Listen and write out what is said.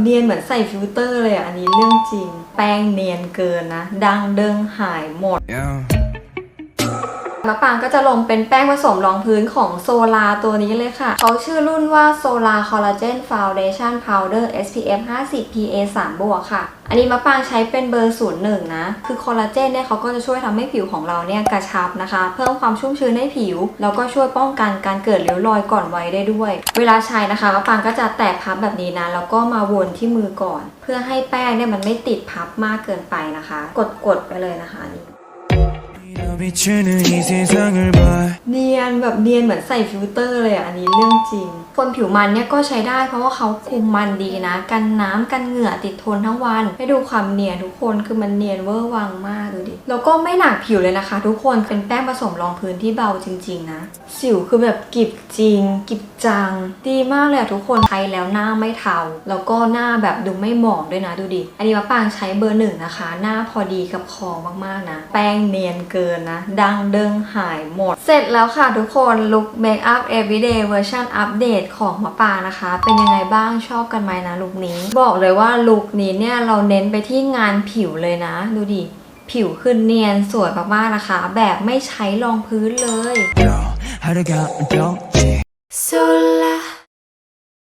เนียนเหมือนใส่ฟิลเตอร์เลยอะ อันนี้เรื่องจริง แป้งเนียนเกินนะ ดังเดิงหายหมด Yeah. มะปางก็จะลงเป็นแป้งผสมรองพื้นของโซลาตัวนี้เลยค่ะ เขาชื่อรุ่นว่า Solar Collagen Foundation Powder SPF 50 PA 3บวกค่ะ อันนี้มะปางใช้เป็นเบอร์01นะ คือคอลลาเจนเนี่ยเขาก็จะช่วยทำให้ผิวของเราเนี่ยกระชับนะคะ เพิ่มความชุ่มชื้นให้ผิว แล้วก็ช่วยป้องกันการเกิดริ้วรอยก่อนวัยได้ด้วย เวลาใช้นะคะมะปางก็จะแตะพับแบบนี้นะ แล้วก็มาวนที่มือก่อน เพื่อให้แป้งเนี่ยมันไม่ติดพับมากเกินไปนะคะ กดๆไปเลยนะคะนี่ 비추는 이 세상을 봐. เนียนแบบเนียนเหมือนใส่ฟิลเตอร์เลยอ่ะ อันนี้เรื่องจริง คนผิวมันเนี่ยก็ใช้ได้เพราะว่าเขาคุมมันดีนะ กันน้ำกันเหงื่อติดทนทั้งวัน ให้ดูความเนียนทุกคนคือมันเนียนเวอร์วังมากดูดิ แล้วก็ไม่หนักผิวเลยนะคะ ทุกคนเป็นแป้งผสมรองพื้นที่เบาจริง ๆ นะ สิวคือแบบกิบจริง กิบจัง ดีมากเลยอะทุกคนใช้แล้วหน้าไม่เทา แล้วก็หน้าแบบดูไม่หมองด้วยนะดูดิ อันนี้มะปรางใช้เบอร์หนึ่งนะคะ หน้าพอดีกับคอมากๆนะ แป้งเนียนเกินนะ นะดังเดิงหายหมด เสร็จแล้วค่ะทุกคนลุคเมคอัพ everyday version update ของมะปรางนะคะ เป็นยังไงบ้างชอบกันไหมนะลุคนี้ บอกเลยว่าลุคนี้เนี่ยเราเน้นไปที่งานผิวเลยนะ ดูดิ ผิวคือเนียนสวยมากๆนะคะ แบบไม่ใช้รองพื้นเลย